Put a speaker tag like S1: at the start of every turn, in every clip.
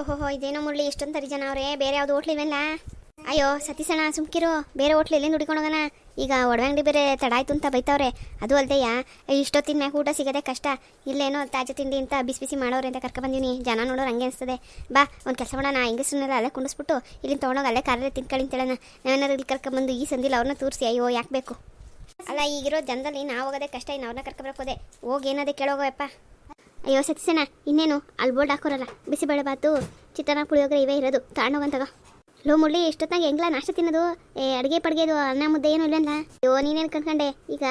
S1: ಓಹೋ ಇದೇನೋ ಮುರಳಿ ಇಷ್ಟೊಂದು ತರಿ ಜನ ಅವರೇ, ಬೇರೆ ಯಾವ್ದು ಹೋಟ್ಲ್ ಇವೆಲ್ಲ? ಅಯ್ಯೋ ಸತೀಸಣ್ಣ ಸುಮ್ಕಿರೋ, ಬೇರೆ ಹೋಟ್ಲ್ ಎಲ್ಲಿಂದ ನುಡಿಕೊಂಡು ಹೋಗೋಣ ಈಗ ಒಡವೆ ಅಂಗಡಿ ಬೇರೆ ತಡ ಆಯ್ತು ಅಂತ ಬೈತಾವ್ರೆ. ಅದು ಅಲ್ದೆಯ? ಇಷ್ಟೊತ್ತಿನ ಮ್ಯಾಗ ಊಟ ಸಿಗದೆ ಕಷ್ಟ. ಇಲ್ಲೇನೋ ತಾಜಾ ತಿಂಡಿ ಅಂತ ಬಿಸಿ ಬಿಸಿ ಮಾಡೋರೆ ಅಂತ ಕರ್ಕೊಬಂದಿನಿ ಜನ ನೋಡೋರು ಹಂಗೆ ಅನಿಸ್ತದೆ. ಬಾ, ಒಂದು ಕೆಲಸ ಮಾಡೋಣ. ಹೆಂಗಸ್ರನ್ನೆಲ್ಲ ಅಲ್ಲೇ ಕುಂಡಿಸ್ಬಿಟ್ಟು ಇಲ್ಲಿ ತೊಗೊಂಡೋಗಿ ಅಲ್ಲೇ ಕಾರಲ್ಲೇ ತಿನ್ಕೊಳ್ಳಿ ಅಂತೇಳೋಣ ನಾನು ಇಲ್ಲಿ ಕರ್ಕೊಂಬಂದು ಈ ಸಂದಿಲ್ಲ ಅವ್ರನ್ನ ತೋರಿಸಿ. ಅಯ್ಯೋ, ಯಾಕೆ ಬೇಕು? ಅಲ್ಲ, ಈಗಿರೋ ಜನದಲ್ಲಿ ನಾವು ಹೋಗೋದೇ ಕಷ್ಟ. ಇನ್ನು ಅವ್ರನ್ನ ಕರ್ಕೊಬರ್ಕೋದೆ ಹೋಗಿ ಏನದೇ ಕೇಳೋಗಪ್ಪ ಅಯ್ಯೋ ಸತ್ಸೇನ ಇನ್ನೇನು? ಅಲ್ಲಿ ಬೋರ್ಡ್ ಹಾಕೋರಲ್ಲ, ಬಿಸಿಬೇಳೆ ಬಾತು, ಚಿತ್ರಾನ್ನ ಪುಳಿಯೋಗರೆ ಇವೇ ಇರೋದು ತಗೊಂಡೋಗಂತಾಗ ಲೋ ಮುಳ್ಳಿ ಎಷ್ಟೊತ್ತಾಗ ಹೆಂಗ್ಲ ನಾಷ್ಟ ತಿನ್ನೋದು? ಏ, ಅಡುಗೆ ಪಡ್ಗೆದು ಅನ್ನ ಮುದ್ದೆ ಏನು ಇಲ್ಲಲ್ಲ ಅಯ್ಯೋ ನೀನೇನು ಕನ್ಕಂಡೆ ಈಗ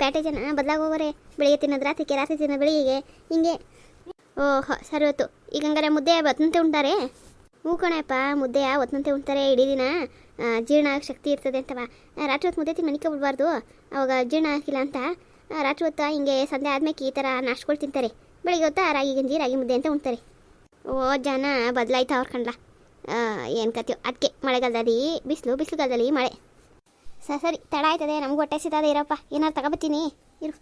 S1: ಪ್ಯಾಟೆ ಜನ ಬದಲಾಗೋವರೆ ಬೆಳಿಗ್ಗೆ ತಿನ್ನೋದು ರಾತ್ರಿಗೆ ರಾತ್ರಿ ತಿನ್ನೋ ಬೆಳಿಗ್ಗೆ. ಹಿಂಗೆ. ಓಹೋ ಸರಿ ಹೊತ್ತು ಈಗ ಹಂಗಾರೆ ಮುದ್ದೆ ಬತ್ತಂತೆ ಉಂಟಾರೆ? ಹ್ಞೂ ಕಣಪ್ಪ ಮುದ್ದೆ ಒತ್ತಂತೆ ಉಂಟಾರೆ ಇಡೀ ದಿನ. ಜೀರ್ಣ ಶಕ್ತಿ ಇರ್ತದೆ ಅಂತವ. ರಾತ್ರಿ ಹೊತ್ತು ಮುದ್ದೆ ತಿಂದು ಮನಿಕೊಬಿಡ್ಬಾರ್ದು ಅವಾಗ ಜೀರ್ಣ ಆಗಿಲ್ಲ ಅಂತ. ರಾತ್ರಿ ಹೊತ್ತು ಹಿಂಗೆ ಸಂಜೆ ಆದ್ಮೇಲೆ ಈ ಥರ ನಾಷ್ಟಗಳು ತಿಂತಾರೆ. ಬೆಳಿಗ್ಗೆ ಹೊತ್ತು ರಾಗಿ ಗಂಜಿ, ರಾಗಿ ಮುದ್ದೆ ಅಂತ ಉಣ್ತಾರೆ. ಓ, ಜನ ಬದಲಾಯ್ತಾ ಅವ್ರ ಕಣ್ಲ ಏನು ಕತ್ತೀವಿ ಅದಕ್ಕೆ ಮಳೆಗಾಲದಲ್ಲಿ, ಬಿಸಿಲು, ಬಿಸಿಲುಗಾಲದಲ್ಲಿ ಮಳೆ. ಸ, ಸರಿ, ತಡ ಆಯ್ತದೆ, ನಮ್ಗೆ ಹೊಟ್ಟೆ ಸಿತದೆ ಇರಪ್ಪ. ಏನಾರು ತಗೋಬತ್ತೀನಿ, ಇರು.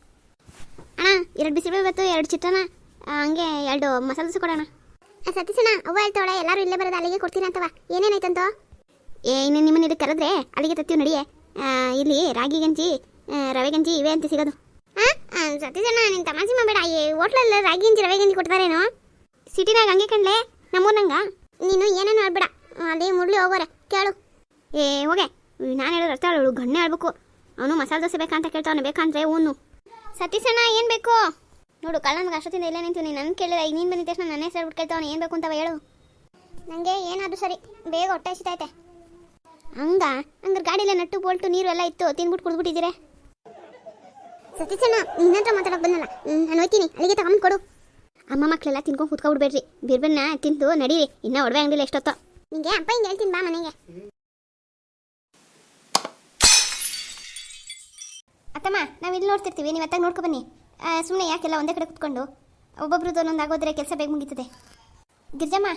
S1: ಅಣ್ಣ, ಎರಡು ಬಿಸಿಲು ಬತ್ತು ಎರಡು ಚಿತ್ರನ ಹಂಗೆ ಎರಡು ಮಸಾಲೆ ದೋಸೆ ಕೊಡೋಣ. ಸತೀಸಣ್ಣ ಅವ್ವ ಹೇಳ್ತಾವಳೆ, ಎಲ್ಲರೂ ಇಲ್ಲೇ ಬರೋದು ಅಲ್ಲಿಗೆ ಕೊಡ್ತೀನಿ ಅಂತವ. ಏನೇನಾಯ್ತಂತೋ ಏ, ಇನ್ನು ನಿಮ್ಮನ್ನ ಇದಕ್ಕೆ ಕರೆದ್ರೆ ಅಲ್ಲಿಗೆ ತತ್ತೀವಿ ನಡಿಯೇ. ಇಲ್ಲಿ ರಾಗಿ ಗಂಜಿ ರವೆ ಗಂಜಿ ಇವೆ ಅಂತ ಸಿಗೋದು. ಸತೀಸಣ್ಣ ನಿನ್ನ ತಮಾಷೆ ಮಾಡಬೇಡ. ಈ ಹೋಟ್ಲಲ್ಲಿ ರಾಗಿ ಗಂಜಿ ರವೆ ಗಂಜಿ ಕೊಡ್ತಾರೇನೋ? ಸಿಟಿನಾಗ ಹಂಗೆ ಕಣ್ಲೆ? ನಮ್ಮೂರ್ನಂಗ? ನೀನು ಏನೇನು ಹೇಳ್ಬೇಡ. ಅದೇ ಮುರಳಿ ಹೋಗೋರೆ. ಕೇಳು. ಏ, ಹೋಗೆ. ನಾನು ಹೇಳೋದು ಅರ್ಥ ಹೇಳು. ಗಣ್ಣೆ ಹೇಳ್ಬೇಕು. ಅವನು ಮಸಾಲೆ ದೋಸೆ ಬೇಕಂತ ಕೇಳ್ತಾವನು. ಬೇಕಂದ್ರೆ ಊನು. ಸತೀಶಣ್ಣ, ಏನು ಬೇಕು? ನೋಡು ಕಳ್ಳನಿಗೆ ಅಷ್ಟೊತ್ತಿಂದ ಇಲ್ಲೇ ನಿಂತೀನಿ ನನ್ನ ಕೇಳಿದ್ರೆ ಈಗ ನೀನು ಬಂದಿದ್ದ ತಕ್ಷಣ ನನ್ನ ಹೆಸರು ಬಿಟ್ಟು ಕೇಳ್ತಾವನು. ಏನು ಬೇಕು ಅಂತ ಹೇಳು. ನನಗೆ ಏನಾದರೂ ಸರಿ. ಬೇಗ ಹೊಟ್ಟೆ ಹಸಿತೈತೆ ಹಂಗ? ಹಂಗಾರೆ ಗಾಡಿಲೇ ನಟ್ಟು, ಬೋಲ್ಟು, ನೀರು ಎಲ್ಲ ಇತ್ತು. ತಿನ್ಬಿಟ್ಟು ಕುಡ್ದ್ಬಿಟ್ಟಿದ್ದೀರೆ? ಸತೀಸಣ್ಣ ನಿನ್ನ ಹತ್ರ ಮಾತಾಡೋಕೆ ಬಂದಲ್ಲ. ನಾನು ಹೋಯ್ತೀನಿ. ಅಲ್ಲಿಗೆ ತಗೊಂಡು ಕೊಡು. ಅಮ್ಮ ಮಕ್ಕಳೆಲ್ಲ ತಿನ್ಕೊಂಡು ಕೂತ್ಕೊಬಿಡ್ಬೇಡ್ರಿ ಬಿರ್ಬನ್ನ ತಿಂದು ನಡೀರಿ. ಇನ್ನ ಒಡವೆ ಅಂಗಡಿಲಿ ಎಷ್ಟೊತ್ತೋ. ನಿಂಗೆ ಅಪ್ಪ ಹಿಂಗೆ ಹೇಳ್ತೀನಿ, ಬಾ ಮನೆಗೆ. ಅತ್ತಮ್ಮ, ನಾವು ಇಲ್ಲಿ ನೋಡ್ತಿರ್ತೀವಿ. ನೀವು ಅತ್ತಾಗ ನೋಡ್ಕೊ ಬನ್ನಿ. ಸುಮ್ಮನೆ ಯಾಕೆಲ್ಲ ಒಂದೇ ಕಡೆ ಕುತ್ಕೊಂಡು? ಒಬ್ಬೊಬ್ರದ್ದು ಒಂದೊಂದು ಆಗೋದ್ರೆ ಕೆಲಸ ಬೇಗ ಮುಗೀತದೆ. ಗಿರ್ಜಮ್ಮ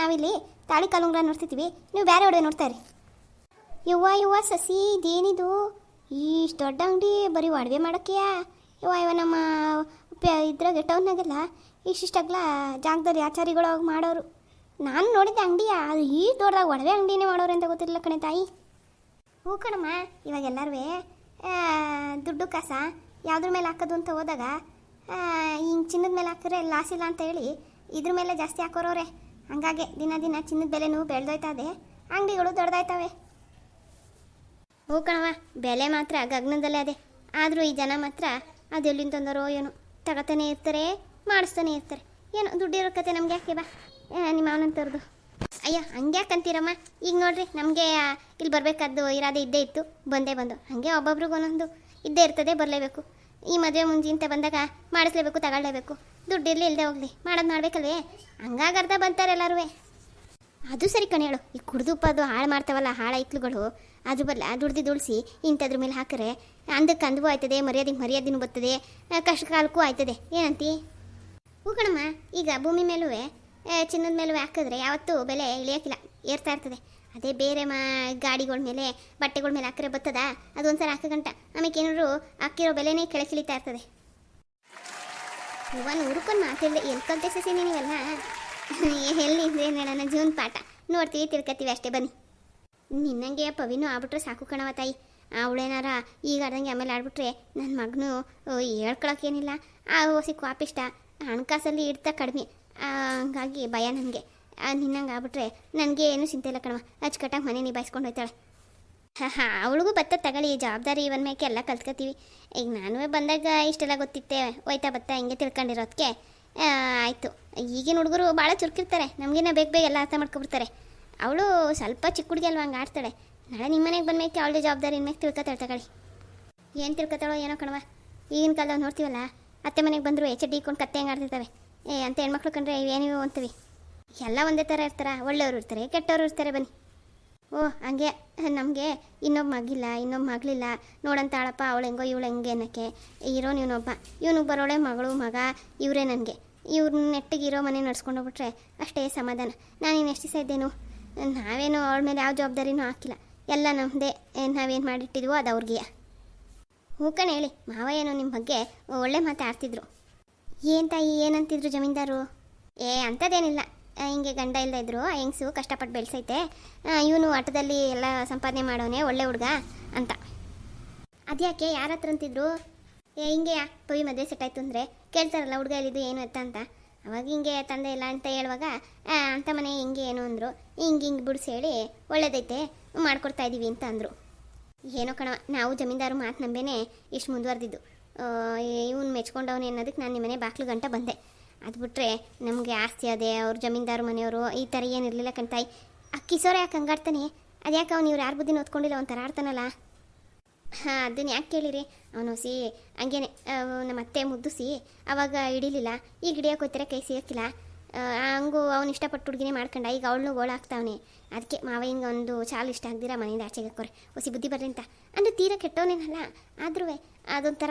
S1: ನಾವಿಲ್ಲಿ ತಾಳಿ ಕಾಲುಂಗ್ರ ನೋಡ್ತಿರ್ತೀವಿ. ನೀವು ಬೇರೆ ಒಡವೆ ನೋಡ್ತಾ ಇರಿ. ಯುವ ಯುವ ಸಸಿ ಇದೇನಿದು ಇಷ್ಟು ದೊಡ್ಡ ಅಂಗಡಿ, ಬರೀ ಒಡವೆ ಮಾಡೋಕ್ಕೆಯಾ? ಇವ ಇವ ನಮ್ಮ ಇದ್ರಾಗ ಟೌನ್ನಾಗೆಲ್ಲ ಇಷ್ಟಿಷ್ಟಾಗ್ಲ ಜಾಗದಲ್ಲಿ ಆಚಾರಿಗಳು ಅವಾಗ ಮಾಡೋರು. ನಾನು ನೋಡಿದ್ದೆ ಅಂಗಡಿಯ, ಅದು ಈ ದೊಡ್ಡದಾಗ ಒಡವೆ ಅಂಗಡಿನೇ ಮಾಡೋರು ಅಂತ ಗೊತ್ತಿರಲಿಲ್ಲ ಕಣೆ ತಾಯಿ. ಹ್ಞೂ ಕಣಮ್ಮ ಇವಾಗ ಎಲ್ಲರೂ ದುಡ್ಡು ಕಾಸ ಯಾವುದ್ರ ಮೇಲೆ ಹಾಕೋದು ಅಂತ ಹೋದಾಗ ಹಿಂಗೆ ಚಿನ್ನದ ಮೇಲೆ ಹಾಕಿದ್ರೆ ಲಾಸ್ ಇಲ್ಲ ಅಂತ ಹೇಳಿ ಇದ್ರ ಮೇಲೆ ಜಾಸ್ತಿ ಹಾಕೋರವ್ರೆ. ಹಂಗಾಗೆ ದಿನ ದಿನ ಚಿನ್ನದ ಬೆಲೆನೂ ಬೆಳೆದೋಯ್ತಾ ಇದೆ. ಅಂಗಡಿಗಳು ದೊಡ್ಡದಾಯ್ತವೆ ಹ್ಞೂ ಕಣವ ಬೆಲೆ ಮಾತ್ರ ಗಗನದಲ್ಲೇ ಅದೇ. ಆದರೂ ಈ ಜನ ಮಾತ್ರ ಅದೆಲ್ಲಿಂದ ತಂದರೋ ಏನು ತಗತಾನೆ ಇರ್ತಾರೆ, ಮಾಡಿಸ್ತಾನೆ ಇರ್ತಾರೆ. ಏನು ದುಡ್ಡಿರೋ ಕತೆ ನಮ್ಗೆ ಯಾಕೆ ಬಾ? ನಿಮ್ಮ ಅವನಂತವ್ರದ್ದು ಅಯ್ಯ ಹಂಗೆ ಯಾಕಂತೀರಮ್ಮ ಈಗ ನೋಡ್ರಿ, ನಮಗೆ ಇಲ್ಲಿ ಬರಬೇಕಾದ್ದು ಇರಾದೆ ಇದ್ದೇ ಇತ್ತು. ಬಂದೇ ಬಂದು. ಹಾಗೆ ಒಬ್ಬೊಬ್ರಿಗೆ ಒಂದೊಂದು ಇದ್ದೇ ಇರ್ತದೆ, ಬರಲೇಬೇಕು. ಈ ಮದುವೆ ಮುಂಜಿ ಅಂತ ಬಂದಾಗ ಮಾಡಿಸ್ಲೇಬೇಕು, ತಗೊಳ್ಳೇಬೇಕು. ದುಡ್ಡಿರಲಿ ಇಲ್ಲದೆ ಹೋಗಲಿ. ಮಾಡೋದು ಮಾಡ್ಬೇಕಲ್ವೇ? ಹಂಗಾಗಿ ಅರ್ಧ ಬಂತಾರೆ ಎಲ್ಲರೂ ಅದು ಸರಿ ಕಣೆ ಹೇಳು. ಈ ಕುಡ್ದುಪ್ಪದು ಹಾಳು ಮಾಡ್ತಾವಲ್ಲ, ಹಾಳ ಐಕ್ಳುಗಳು ಅದು ಬದಲ ದುಡ್ದು ಉಳಿಸಿ ಇಂಥದ್ರ ಮೇಲೆ ಹಾಕರೆ ಅಂದಕ್ಕೆ ಅಂದವೂ ಆಯ್ತದೆ, ಮರ್ಯಾದೆಗೆ ಮರ್ಯಾದೆನೂ ಬರ್ತದೆ ಕಷ್ಟ ಕಾಲಕ್ಕೂ ಆಯ್ತದೆ. ಏನಂತಿ? ಹೂ ಕಣಮ್ಮ, ಈಗ ಭೂಮಿ ಮೇಲೂ ಚಿನ್ನದ ಮೇಲೂ ಹಾಕಿದ್ರೆ ಯಾವತ್ತೂ ಬೆಲೆ ಇಳಿಯೋಕ್ಕಿಲ್ಲ ಏರ್ತಾ ಇರ್ತದೆ. ಅದೇ ಬೇರೆ ಮಾ, ಗಾಡಿಗಳ ಮೇಲೆ, ಬಟ್ಟೆಗಳ ಮೇಲೆ ಹಾಕ್ರೆ ಬರ್ತದ ಅದು ಒಂದ್ಸಲ ಹಾಕಗಂಟ ಆಮೇಲೆ ಏನಾದ್ರು ಹಾಕಿರೋ ಬೆಲೆನೇ ಕೆಳಕಿಳಿತಾ ಇರ್ತದೆ. ಇವನ್ ಹುಡುಕೊಂಡು ಮಾತಾಡಿದೆ ಎಲ್ಲಿ ಕಲ್ತೆ ಸಸಿ ನೀವೆಲ್ಲ ಎಲ್ಲಿ ನನ್ನ ಜೂನ್ ಪಾಠ. ನೋಡ್ತೀವಿ, ತಿಳ್ಕತ್ತೀವಿ ಅಷ್ಟೇ, ಬನ್ನಿ. ನಿನ್ನಂಗೆ ಪವಿನೂ ಆಗ್ಬಿಟ್ರೆ ಸಾಕು ಕಣವ ತಾಯಿ. ಅವಳೇನಾರ ಈಗ ಆಡ್ದಂಗೆ ಆಮೇಲೆ ಆಡ್ಬಿಟ್ರೆ ನನ್ನ ಮಗನು ಹೇಳ್ಕೊಳಕ್ಕೇನಿಲ್ಲ. ಆ ಓಸಿ ಕ್ವಾಪಿಷ್ಟ ಹಣಕಾಸಲ್ಲಿ ಇಡ್ತಾ ಕಡಿಮೆ. ಹಂಗಾಗಿ ಭಯ ನನಗೆ. ನಿನ್ನಂಗೆ ಆಗ್ಬಿಟ್ರೆ ನನಗೆ ಏನೂ ಚಿಂತೆ ಇಲ್ಲ ಕಣವ ಅಚ್ಚುಕಟ್ಟಾಗಿ ಮನೆ ನಿಭಾಯಿಸ್ಕೊಂಡು ಹೋಯ್ತಾಳೆ. ಹಾಂ ಹಾಂ, ಅವಳಿಗೂ ಬತ್ತ ತಗೊಳ್ಳಿ. ಜವಾಬ್ದಾರಿ ಇವನ್ ಮೇಕೆ ಎಲ್ಲ ಕಲ್ತ್ಕೊತೀವಿ ಈಗ ನಾನು ಬಂದಾಗ ಇಷ್ಟೆಲ್ಲ ಗೊತ್ತಿತ್ತೆ, ಹೋಯ್ತಾ ಬತ್ತ, ಹಿಂಗೆ ತಿಳ್ಕೊಂಡಿರೋದಕ್ಕೆ ಆಯಿತು. ಈಗಿನ ಹುಡುಗರು ಭಾಳ ಚುರುಕಿರ್ತಾರೆ. ನಮಗಿನ್ನ ಬೇಗ ಬೇಗ ಎಲ್ಲ ಅರ್ಥ ಮಾಡ್ಕೊಬಿಡ್ತಾರೆ. ಅವಳು ಸ್ವಲ್ಪ ಚಿಕ್ಕ ಹುಡುಗಿ ಅಲ್ವಾ ಹಂಗೆ ಆಡ್ತಾಳೆ. ನಾಳೆ ನಿಮ್ಮ ಮನೆಗೆ ಬಂದ್ಮೇಲೆ ಅವಳದೇ ಜವಾಬ್ದಾರಿ ಇನ್ಮೇಲೆ ತಿಳ್ಕೊತಾಳೆ ತಗೊಳ್ಳಿ. ಏನು ತಿಳ್ಕೊತಾಳೋ ಏನೋ ಕಣವ ಈಗಿನ ಕಾಲದಾಗ ನೋಡ್ತೀವಲ್ಲ, ಅತ್ತೆ ಮನೆಗೆ ಬಂದರು ಎಚ್ ಡಿ ಇಕ್ಕೊಂಡು ಕತ್ತೆ ಹೆಂಗೆ ಆಡ್ತಿರ್ತವೆ ಏ, ಅಂತ ಹೆಣ್ಮಕ್ಳು ಕಂಡ್ರೆ ಇವೇನಿವೆ ಅಂತೀವಿ. ಎಲ್ಲ ಒಂದೇ ಥರ ಇರ್ತಾರೆ, ಒಳ್ಳೆಯವರು ಇರ್ತಾರೆ, ಕೆಟ್ಟವರು ಇರ್ತಾರೆ ಬನ್ನಿ. ಓ, ಹಂಗೆ. ನಮಗೆ ಇನ್ನೊಬ್ಬ ಮಗಿಲ್ಲ ಇನ್ನೊಬ್ಬ ಮಗಳಿಲ್ಲ. ನೋಡಂತ ಆಳಪ್ಪ, ಅವಳು ಹೆಂಗೋ ಇವಳು ಹೆಂಗೆ ಅನ್ನೋಕ್ಕೆ. ಇರೋನು ಇವನೊಬ್ಬ. ಇವನಿಗೆ ಬರೋಳೆ ಮಗಳು, ಮಗ, ಇವರೇ ನನಗೆ. ಇವ್ರನ್ನ ನೆಟ್ಟಿಗೆ ಇರೋ ಮನೆ ನಡ್ಸ್ಕೊಂಡು ಹೋಗ್ಬಿಟ್ರೆ ಅಷ್ಟೇ ಸಮಾಧಾನ. ನಾನು ಇನ್ನು ಎಷ್ಟು ದಿವಸ ಇದ್ದೇನು? ನಾವೇನು ಅವಳ ಮೇಲೆ ಯಾವ ಜವಾಬ್ದಾರಿನೂ ಹಾಕಿಲ್ಲ. ಎಲ್ಲ ನಮ್ಮದೇ ನಾವೇನು ಮಾಡಿಟ್ಟಿದ್ವೋ ಅದು ಅವ್ರಿಗೆ. ಕಣ್ ಹೇಳಿ, ಮಾವ ಏನು ನಿಮ್ಮ ಬಗ್ಗೆ ಒಳ್ಳೆ ಮಾತಾಡ್ತಿದ್ರು ಏನು ತಾಯಿ, ಏನಂತಿದ್ರು ಜಮೀನ್ದಾರು? ಏ, ಅಂಥದ್ದೇನಿಲ್ಲ. ಹಿಂಗೆ ಗಂಡ ಇಲ್ಲದ ಇದ್ರು ಹೆಂಗಸು ಕಷ್ಟಪಟ್ಟು ಬೆಳೆಸೈತೆ. ಇವನು ಆಟದಲ್ಲಿ ಎಲ್ಲ ಸಂಪಾದನೆ ಮಾಡೋನೆ ಒಳ್ಳೆ ಹುಡುಗ ಅಂತ. ಅದ್ಯಾಕೆ, ಯಾರ ಹತ್ರ ಅಂತಿದ್ರು? ಏ ಹಿಂಗೆ ಪವಿ ಮದುವೆ ಸೆಟ್ ಆಯ್ತು ಅಂದರೆ ಕೇಳ್ತಾರಲ್ಲ ಹುಡುಗ ಏನು ಎತ್ತ ಅಂತ. ಅವಾಗ ಹಿಂಗೆ ತಂದೆ ಇಲ್ಲ ಅಂತ ಹೇಳುವಾಗ ಅಂತ ಮನೆ ಹಿಂಗೆ ಏನು ಅಂದರು. ಹಿಂಗೆ ಹಿಂಗೆ ಬಿಡಿಸಿ ಹೇಳಿ ಒಳ್ಳೇದೈತೆ, ಮಾಡ್ಕೊಡ್ತಾ ಇದ್ದೀವಿ ಅಂತ ಅಂದರು. ಏನೋ ಕಣ ನಾವು ಜಮೀನ್ದಾರು ಮಾತು ನಂಬೇನೆ ಇಷ್ಟು ಮುಂದುವರೆದಿದ್ದು. ಇವನು ಮೆಚ್ಕೊಂಡವನು ಅನ್ನೋದಕ್ಕೆ ನಾನು ನಿಮ್ಮನೆ ಬಾಕ್ಲು ಗಂಟ ಬಂದೆ. ಅದು ಬಿಟ್ಟರೆ ನಮಗೆ ಆಸ್ತಿ ಅದೇ, ಅವ್ರ ಜಮೀನ್ದಾರು ಮನೆಯವರು, ಈ ಥರ ಏನಿರಲಿಲ್ಲ ಕಣ್ತಾಯಿ ಅಕ್ಕಿ ಸೋರೆ ಯಾಕೆ ಹಂಗಾಡ್ತಾನೆ? ಅದ್ಯಾಕೆ ಅವ್ನು ಇವ್ರು ಯಾರು ಬುದ್ಧಿನ ಓದ್ಕೊಂಡಿಲ್ಲ ಒಂಥರ ಆಡ್ತಾನಲ್ಲ? ಹಾಂ, ಅದನ್ನ ಯಾಕೆ ಕೇಳಿರಿ? ಅವನು ಸಿ, ಹಂಗೇನೆ ನಮ್ಮ ಅತ್ತೆ ಮುದ್ದುಸಿ ಅವಾಗ ಹಿಡಿಲಿಲ್ಲ. ಈಗ ಹಿಡಿಯೋಕೆ ಹೋಗ್ತಾರೆ, ಕೈ ಸಿಗೋಕ್ಕಿಲ್ಲ? ಹಂಗೂ ಅವ್ನು ಇಷ್ಟಪಟ್ಟು ಹುಡುಗಿನೇ ಮಾಡ್ಕೊಂಡ, ಈಗ ಅವಳನ್ನು ಗೋಳಾಗ್ತಾವನೆ ಅದಕ್ಕೆ ಮಾವ ಹಿಂಗೆ ಒಂದು ಚಾಲು ಇಷ್ಟ ಆಗ್ದಿರ ಮನೆಯಿಂದ ಆಚೆಗೆ ಹಾಕೋರೆ ಹೊಸಿ ಬುದ್ಧಿ ಬರ್ರಿ ಅಂತ. ಅಂದರೆ ತೀರ ಕೆಟ್ಟವನೇನಲ್ಲ ಆದ್ರೂ ಅದೊಂಥರ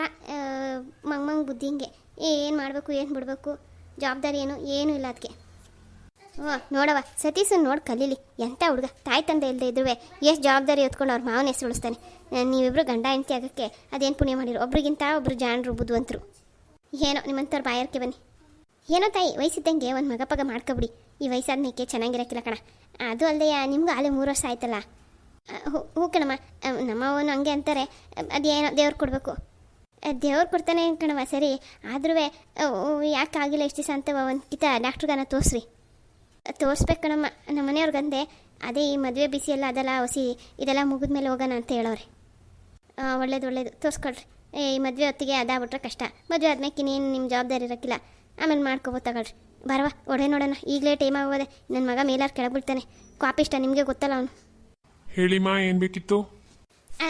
S1: ಮಂಗ್ ಮಂಗ್ ಬುದ್ಧಿ ಹಿಂಗೆ. ಏನು ಮಾಡಬೇಕು, ಏನು ಬಿಡಬೇಕು? ಜವಾಬ್ದಾರಿ ಏನು? ಏನೂ ಇಲ್ಲ ಅದಕ್ಕೆ ಓ ನೋಡವ ಸತೀಶನ್ ನೋಡಿ ಕಲೀಲಿ. ಎಂಥ ಹುಡುಗ? ತಾಯಿ ತಂದೆ ಇಲ್ಲದೆ ಇದ್ರೂ ಎಷ್ಟು ಜವಾಬ್ದಾರಿ ಹೊತ್ಕೊಂಡು ಅವ್ರ ಮಾವನ ಹೆಸರು ಉಳಿಸ್ತಾನೆ. ಆ, ನೀವಿಬ್ರು ಗಂಡ ಹೆಂಡತಿ ಆಗೋಕ್ಕೆ ಅದೇನು ಪುಣ್ಯ ಮಾಡಿರೋ? ಒಬ್ರಿಗಿಂತ ಒಬ್ಬರು ಜಾಣರು ಬುದ್ಧಿವಂತರು. ಏನೋ ನಿಮ್ಮಂಥವ್ರು ಬಾಯರ್ಕೆ ಬನ್ನಿ. ಏನೋ ತಾಯಿ ವಯಸ್ಸಿದ್ದಂಗೆ ಒಂದು ಮಗ ಪಗ ಮಾಡ್ಕೊಬಿಡಿ. ಈ ವಯಸ್ಸಾದ ಮೇಕೆ ಚೆನ್ನಾಗಿರಕ್ಕಿಲ್ಲ ಕಣ. ಅದು ಅಲ್ಲದೆ ನಿಮ್ಗೂ ಅಲ್ಲೇ ಮೂರು ವರ್ಷ ಆಯ್ತಲ್ಲ. ಹೂ- ಕಣಮ್ಮ. ನಮ್ಮ ಹಂಗೆ ಅಂತಾರೆ. ಅದೇನೋ ದೇವ್ರು ಕೊಡಬೇಕು. ದೇವ್ರು ಕೊಡ್ತಾನೆ ಕಣವ ಸರಿ. ಆದ್ರೂ ಯಾಕೆ ಆಗಿಲ್ಲ ಎಷ್ಟು ದಿವಸ ಅಂತ ಒಂದು ಕಿತ ಡಾಕ್ಟ್ರಿಗಾನ ತೋರಿಸ್ರಿ. ತೋರಿಸ್ಬೇಕು ಕಣಮ್ಮ. ನಮ್ಮ ಮನೆಯವ್ರಿಗಂದೆ ಅದೇ ಈ ಮದುವೆ ಬಿಸಿ ಎಲ್ಲ ಅದೆಲ್ಲ ಹೊಸಿ ಇದೆಲ್ಲ ಮುಗಿದ್ಮೇಲೆ ಹೋಗೋಣ ಅಂತ ಹೇಳೋರೆ ಒಳ್ಳೇದು ಒಳ್ಳೇದು. ತೋರಿಸ್ಕೊಳ್ರಿ. ಈ ಮದುವೆ ಹೊತ್ತಿಗೆ ಅದಾಗ್ಬಿಟ್ರೆ ಕಷ್ಟ. ಮದುವೆ ಆದ್ಮೇಲೆ ಇನ್ನೇನು ನಿಮ್ಮ ಜವಾಬ್ದಾರಿ ಇರೋಕ್ಕಿಲ್ಲ. ಆಮೇಲೆ ಮಾಡ್ಕೋಬೋದು ತಗೊಳ್ರಿ. ಬರವಾ ಒಡೆ ನೋಡೋಣ. ಈಗಲೇ ಟೈಮ್ ಆಗೋದೆ. ನನ್ನ ಮಗ ಮೇಲಾರು ಕೆಳಗೆ ಬೀಳ್ತಾನೆ. ಕಾಪಿ ಇಷ್ಟ ನಿಮಗೆ ಗೊತ್ತಲ್ಲ ಅವನು.
S2: ಹೇಳಿಮಾ ಏನು ಬೇಕಿತ್ತು?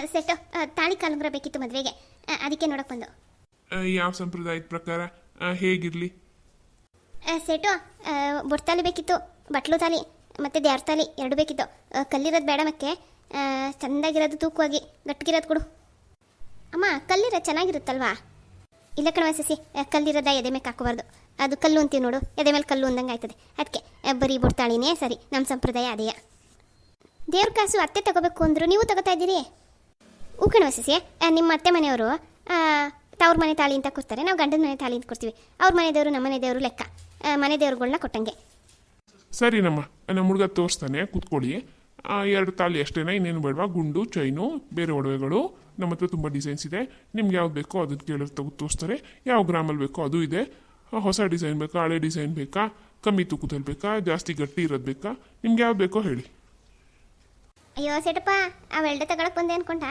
S1: ಸೆಟ್ಟು ತಾಳಿ ಕಾಲುಂಗ್ರ ಬೇಕಿತ್ತು ಮದುವೆಗೆ. ಅದಕ್ಕೆ ನೋಡಕ್ಕೆ ಬಂದು.
S2: ಯಾವ ಸಂಪ್ರದಾಯದ ಪ್ರಕಾರ? ಹೇಗಿರಲಿ?
S1: ಸೆಟು ಆ, ಬೊಟ್ತಾಲಿ ಬೇಕಿತ್ತು. ಬಟ್ಲು ತಾಲಿ ಮತ್ತು ದ್ಯಾರ್ ತಾಲಿ ಎರಡು ಬೇಕಿತ್ತು. ಕಲ್ಲಿರೋದು ಬೇಡ ಮತ್ತೆ ಆ, ಚೆಂದಾಗಿರೋದು ತೂಕವಾಗಿ, ಗಟ್ಟಿಗಿರೋದು ಕೊಡು. ಅಮ್ಮ, ಕಲ್ಲಿರೋ ಚೆನ್ನಾಗಿರುತ್ತಲ್ವಾ? ಇಲ್ಲ ಕಣವ ಸಸಿ ಕಲ್ಲಿರೋದ ಎದೆ ಮೇಲೆ ಹಾಕೋಬಾರ್ದು ಅದು ಕಲ್ಲು ಅಂತೀವಿ ನೋಡು, ಎದೆ ಮೇಲೆ ಕಲ್ಲು ಅಂದಂಗೆ ಆಯ್ತದೆ. ಅದಕ್ಕೆ ಬರೀ ಬುಡ್ತಾಳಿನೇ ಸರಿ ನಮ್ಮ ಸಂಪ್ರದಾಯ ಅದೇಯ. ದೇವ್ರ ಕಾಸು ಅತ್ತೆ ತಗೋಬೇಕು ಅಂದ್ರು ನೀವು ತಗೋತಾ ಇದ್ದೀರಿ? ಹೂ ಕಣವ ಸಸಿ ನಿಮ್ಮ ಅತ್ತೆ ಮನೆಯವರು ತವ್ರ ಮನೆ ತಾಳಿ ಅಂತ ಕೊಡ್ತಾರೆ. ನಾವು ಗಂಡನ ಮನೆ ತಾಳಿ ಅಂತ ಕೊಡ್ತೀವಿ. ಅವ್ರ ಮನೆ ದೇವರು ನಮ್ಮ ಮನೆ ದೇವರು ಲೆಕ್ಕ. ಮನೆ ದೇವ್ರುಗಳ್ನ ಕೊಟ್ಟಂಗೆ.
S2: ಸರಿ ನಮ್ಮ ನಮ್ಮ ಹುಡುಗ ತೋರಿಸ್ತಾನೆ, ಕೂತ್ಕೊಳ್ಳಿ. ಎರಡು ತಾಳಿ ಅಷ್ಟೇನೆ, ಇನ್ನೇನು ಬೇಡವಾ? ಗುಂಡು, ಚೈನು, ಬೇರೆ ಒಡವೆಗಳು. ನಮ್ಮ ಹತ್ರ ತುಂಬ ಡಿಸೈನ್ಸ್ ಇದೆ. ನಿಮ್ಗೆ ಯಾವ್ದು ಬೇಕೋ ಅದನ್ನು ಕೇಳಿದ್ರೆ ತಗೋ ತೋರಿಸ್ತಾರೆ. ಯಾವ ಗ್ರಾಮಲ್ಲಿ ಬೇಕೋ ಅದು ಇದೆ. ಹೊಸ ಡಿಸೈನ್ ಬೇಕಾ? ಹಳೆ ಡಿಸೈನ್ ಬೇಕಾ? ಕಮ್ಮಿ ತೂಕದಲ್ಲಿ ಬೇಕಾ? ಜಾಸ್ತಿ ಗಟ್ಟಿ ಇರೋದು ಬೇಕಾ? ನಿಮ್ಗೆ ಯಾವ್ದು ಬೇಕೋ ಹೇಳಿ.
S1: ಅಯ್ಯೋ, ಸೆಟಪ್ಪ ಅವೆಲ್ಡೆ ತಗೊಳಕ್ ಬಂದೆ ಅನ್ಕೊಂಡ?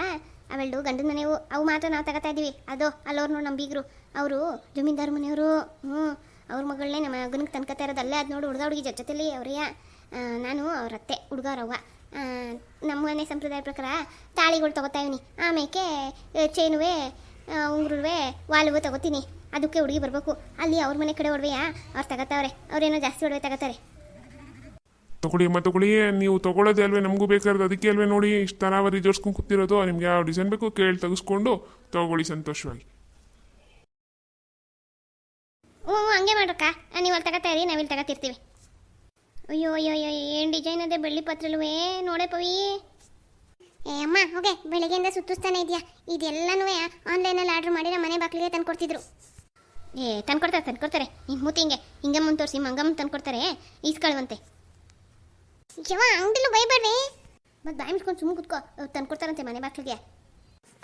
S1: ಅವೆಲ್ಡು ಗಂಡನ ಮನೆಯವು ಅವು ಮಾತ್ರ ನಾವು ತಗೋತಾ ಇದೀವಿ. ಅದು ಅಲ್ಲೋರು ನೋಡಿ ನಮ್ಮ ಬೀಗರು ಅವರು ಜಮೀನ್ದಾರ ಮನೆಯವರು, ಹ್ಞೂ, ಅವ್ರ ಮಗಳನ್ನೇ ನಮ್ಮ ಮಗನಿಗೆ ತನ್ಕತಾ ಇರೋದು ಅಲ್ಲೇ ಅದು ನೋಡಿ ಹುಡುಗ ಹುಡುಗಿ ಜೊತೆಲಿ ಅವರೇ ನಾನು ಅವ್ರ ಅತ್ತೆ ಹುಡುಗರವ್ವ ನಮ್ಮ ಮನೆ ಸಂಪ್ರದಾಯ ಪ್ರಕಾರ ತಾಳಿಗಳು ತಗೋತಾ ಇವ್ನಿ. ಆಮೇಲೆ ಚೈನುವೆ ಉಂಗುರುವೆ ವಾಲುವೆ ತಗೋತೀನಿ. ಅದಕ್ಕೆ ಹುಡುಗಿ ಬರಬೇಕು. ಅಲ್ಲಿ ಅವ್ರ ಮನೆ ಕಡೆ ಒಡವೆಯಾ? ಅವ್ರು ತಗೋತಾವ್ರೆ. ಅವ್ರೇನೋ ಜಾಸ್ತಿ ಒಡವೆ ತಗೋತಾರೆ.
S2: ತಗೊಳ್ಳಿ ಅಮ್ಮ ತಗೊಳ್ಳಿ. ನೀವು ತಗೊಳ್ಳೋದೇ ಅಲ್ವೇ ನಮಗೂ ಬೇಕಾದ್ರೆ ಅದಕ್ಕೆ ಅಲ್ವೇ ನೋಡಿ ಇಷ್ಟು ತರಾವರಿ ಜೋಡಿಸ್ಕೊಂಡು ಕೂತಿರೋದು. ನಿಮ್ಗೆ ಯಾವ ಡಿಸೈನ್ ಬೇಕು ಕೇಳಿ ತೆಗೆಸ್ಕೊಂಡು ತಗೊಳ್ಳಿ ಸಂತೋಷವಾಗಿ.
S1: ಹ್ಞೂ ಹ್ಞೂ, ಹಂಗೆ ಮಾಡ್ರಕ್ಕ. ನೀವು ಅಲ್ಲಿ ತಗೋತಾ ಇರಿ ನಾವಿಲ್ಲಿ ತಗೋತಿರ್ತೀವಿ. ಅಯ್ಯೋ ಅಯ್ಯೋ ಅಯ್ಯೋ ಏನು ಡಿಸೈನ್ ಅದೇ ಬೆಳ್ಳಿ ಪತ್ರಲ್ವೇ? ನೋಡೆ ಪವಿ. ಏ ಅಮ್ಮ ಹೋಗೆ ಬೆಳಿಗ್ಗೆಯಿಂದ ಸುತ್ತಿಸ್ತಾನೆ ಇದೆಯಾ ಇದೆಲ್ಲನೂ ಆನ್ಲೈನಲ್ಲಿ ಆರ್ಡ್ರ್ ಮಾಡಿ ನಮ್ಮ ಮನೆ ಬಾಗಿಲಿಗೆ ತಂದ್ಕೊಡ್ತಿದ್ರು. ಏ ತಂದ್ಕೊಡ್ತಾರೆ ತಂದ್ಕೊಡ್ತಾರೆ. ನಿಮ್ಮ ಮೂತಿ ಹಿಂಗೆ ಹಿಂಗೆ ಮುಂದೆ ತೋರಿಸಿ ಮಂಗಮ್ಮ ತಂದ್ಕೊಡ್ತಾರೆ. ಈಸ್ಕೊಳ್ಳುವಂತೆ ಯವ ಅಂಗಡಿಲೂ ಬೈಬೇಡ್ರಿ. ಮತ್ತು ಬಾಯಿ ಮುಚ್ಕೊಂಡು ಸುಮ್ಮನೆ ಕುತ್ಕೋ. ತಂದ್ಕೊಡ್ತಾರಂತೆ ಮನೆ ಬಾಗಿಲಿಗೆ.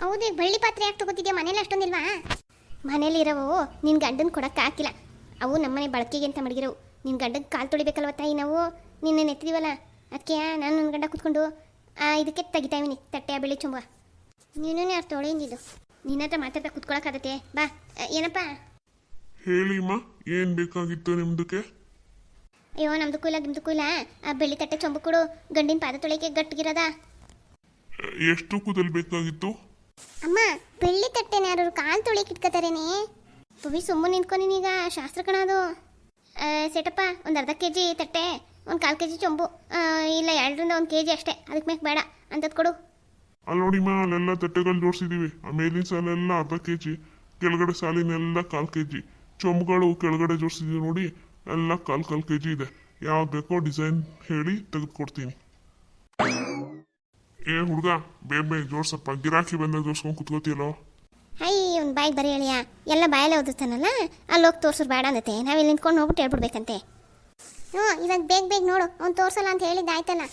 S1: ಹೌದು ಈಗ ಬೆಳ್ಳಿ ಪಾತ್ರೆ ಯಾಕೆ ತಗೋತಿದ್ಯಾ? ಮನೇಲಿ ಅಷ್ಟೊಂದಿಲ್ವಾ? ಮನೇಲಿರೋವು ನಿನ್ನ ಗಂಡನ ಕೊಡೋಕ್ಕೆ ಹಾಕಿಲ್ಲ ಅವು ನಮ್ಮನೆ ಬಳಕೆಗೆ ಅಂತ ಮಡಗಿರೋವು. ನಿನ್ನ ಗಂಡದ ಕಾಲು ತೊಳಿಬೇಕಲ್ವ ತಾಯಿ ನಾವು? ನಿನ್ನೆ ನೆತ್ತಿದೀವಲ್ಲ? ಅದಕ್ಕೆ ನಾನು ನನ್ನ ಗಂಡ ಕೂತ್ಕೊಂಡು ಆ, ಇದಕ್ಕೆ ತೆಗಿತಾಯಿನಿ ತಟ್ಟೆ ಬೆಳಿ ಚುಂಬ. ನೀನು ಯಾರು ತೊಳೆಯಿಂದಿದ್ದು ನಿನ್ನ ಹತ್ರ ಮಾತಾಡ್ತಾ ಕುತ್ಕೊಳಕ್ಕಾಗತ್ತೆ. ಬಾ ಏನಪ್ಪ?
S2: ಹೇಳಿಮ್ಮ ಏನು ಬೇಕಾಗಿತ್ತು ನಿಮ್ದಕ್ಕೆ?
S1: ಅಯ್ಯೋ ನಮ್ದಕ್ಕೂ ಇಲ್ಲ ನಿಮ್ದಕ್ಕೂ ಇಲ್ಲ ಆ ಬೆಳ್ಳಿ ತಟ್ಟೆ ಚೊಂಬು ಕೊಡು. ಗಂಡಿನ ಪಾದ ತೊಳೆಯಕ್ಕೆ ಗಟ್ಟಿಗಿರದ?
S2: ಎಷ್ಟು ಕೂದಲ್ ಬೇಕಾಗಿತ್ತು?
S1: ಅಮ್ಮ ಬೆಳ್ಳಿ ತಟ್ಟೆನ ಯಾರು ಕಾಲು ತೊಳೆಯಕ್ಕೆ ಇಟ್ಕೋತಾರೇನೆ? ಪವಿ ಸುಮ್ಮನೆ ನಿಂತ್ಕೊಂಡಿನೀಗ ಶಾಸ್ತ್ರ ಕಣ ಅದು. ಸೆಟಪ್ಪ ಒಂದು ಅರ್ಧ ಕೆ ಜಿ ತಟ್ಟೆ, ಒಂದು ಕಾಲು ಕೆ ಜಿ ಚೊಂಬು ಇಲ್ಲ, ಎರಡರಿಂದ ಒಂದು ಕೆ ಜಿ ಅಷ್ಟೇ. ಅದಕ್ಕೆ ಮೇಲೆ ಬೇಡ. ಅಂತದ್ ಕೊಡು.
S2: ಅಲ್ಲಿ ನೋಡಿಮ್ಮ ಅಲ್ಲೆಲ್ಲ ತಟ್ಟೆಗಳು ಜೋಡಿಸಿದೀವಿ. ಆ ಮೇಲಿನ ಸಾಲೆಲ್ಲ ಅರ್ಧ ಕೆ ಜಿ ಕೆಳಗಡೆ ಸಾಲಿನೆಲ್ಲ ಕಾಲು ಕೆ ಜಿ ಚೊಂಬುಗಳು ಕೆಳಗಡೆ ಜೋಡಿಸಿದೀವಿ ನೋಡಿ, ಎಲ್ಲ ಕಾಲು ಕಾಲು ಕೆ ಜಿ ಇದೆ. ಯಾವ್ದು ಬೇಕೋ ಡಿಸೈನ್ ಹೇಳಿ ತೆಗೆದುಕೊಡ್ತೀನಿ. ಏ ಹುಡುಗ ಬೇಗ ಜೋಡ್ಸಪ್ಪ. ಗಿರಾಕಿ ಬಂದಾಗ ಜೋಡ್ಸ್ಕೊಂಡು ಕುತ್ಕೋತಿಯಲ್ಲೋ?
S1: ಒಂದು ಬಾಯಿಗೆ ಬರೀ ಹೇಳಿಯ ಎಲ್ಲ ಬಾಯಲ್ಲೇ ಓದಿರ್ತಾನಲ್ಲ ಅಲ್ಲಿ ಹೋಗಿ ತೋರ್ಸೋರು ಬೇಡ ಅಂದತೆ ನಾವಿಲ್ಲಿ ನಿಂತ್ಕೊಂಡು ಹೋಗ್ಬಿಟ್ಟು ಹೇಳ್ಬಿಡ್ಬೇಕಂತೆ. ಹ್ಞೂ ಇವಾಗ ಬೇಗ ಬೇಗ ನೋಡು. ಅವ್ನು ತೋರಿಸಲ್ಲ ಅಂತ ಹೇಳಿದ್ದಾಯ್ತಲ್ಲ